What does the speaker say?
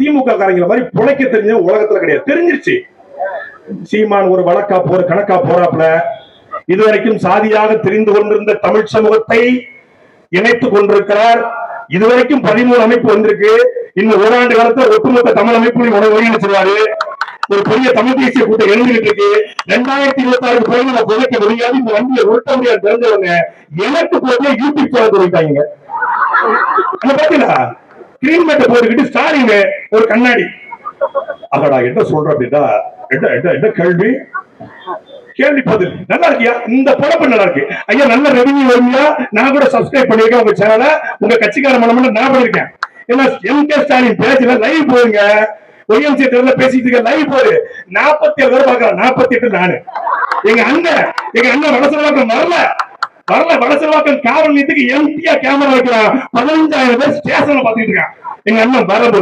திமுக காரங்கிற மாதிரி புழைக்க தெரிஞ்ச உலகத்துல கிடையாது. தெரிஞ்சிருச்சு. சீமான் ஒரு வழக்கா போற கணக்கா போறாப்ல இதுவரைக்கும் சாதியாக தெரிந்து கொண்டிருந்த தமிழ் சமூகத்தை இணைத்துக் கொண்டிருக்கிறார். இதுவரைக்கும் பதிமூணு அமைப்பு வந்திருக்கு. இன்னும் ஓராண்டு காலத்துல ஒட்டுமொத்த தமிழ் அமைப்பு ஒருங்கிணைச்சிருவாரு. ஒரு பெரிய தமிழ் தேசிய கூட்டம் எழுந்துகிட்டு இருக்கு. ரெண்டாயிரத்தி இருபத்தி ஆறு பிறகு நான் புதைக்க முடியாது. இந்த வண்டியை உருட்ட முடியாது தெரிஞ்சவங்க எனக்கு போட்டு யூடியூப் சேனல் துறைக்காங்க பாத்தீங்களா கிரீன் மேட்டை போட்டுக்கிட்டு ஸ்டாலின் ஒரு கண்ணாடி. அகடா என்ன சொல்ற அப்படின்னா என்ன என்ன என்ன கேள்வி? கேள்வி பதில். நல்லா இருக்கியா? இந்த பொழப்பு நல்லா இருக்கு. ஐயா நல்ல ரெவன்யூ வருங்களா நான் கூட சப்ஸ்கிரைப் பண்ணிருக்கேன் உங்க சேனல உங்க கட்சிக்கார மனம் நான் பண்ணிருக்கேன் ஏன்னா எம் கே ஸ்டாலின் பேஜ்ல லைவ் போயிருங்க ஒய்எம்சி தேர்தல பேசிட்டு இருக்க லைவ் போரு நாற்பத்தி ஏழு பேர் பாக்குறேன் நாற்பத்தி எட்டு நானு. எங்க அண்ணன் எங்க அண்ணன் மனசுல வரல. வரல வடசரவாக்கம் காவல் நிலையத்துக்கு எம்டியா கேமரா வைக்கிறான். பதினஞ்சாயிரம் பேர் ஸ்டேஷன்ல பாத்துட்டு இருக்கான். எங்க அண்ணன் வரது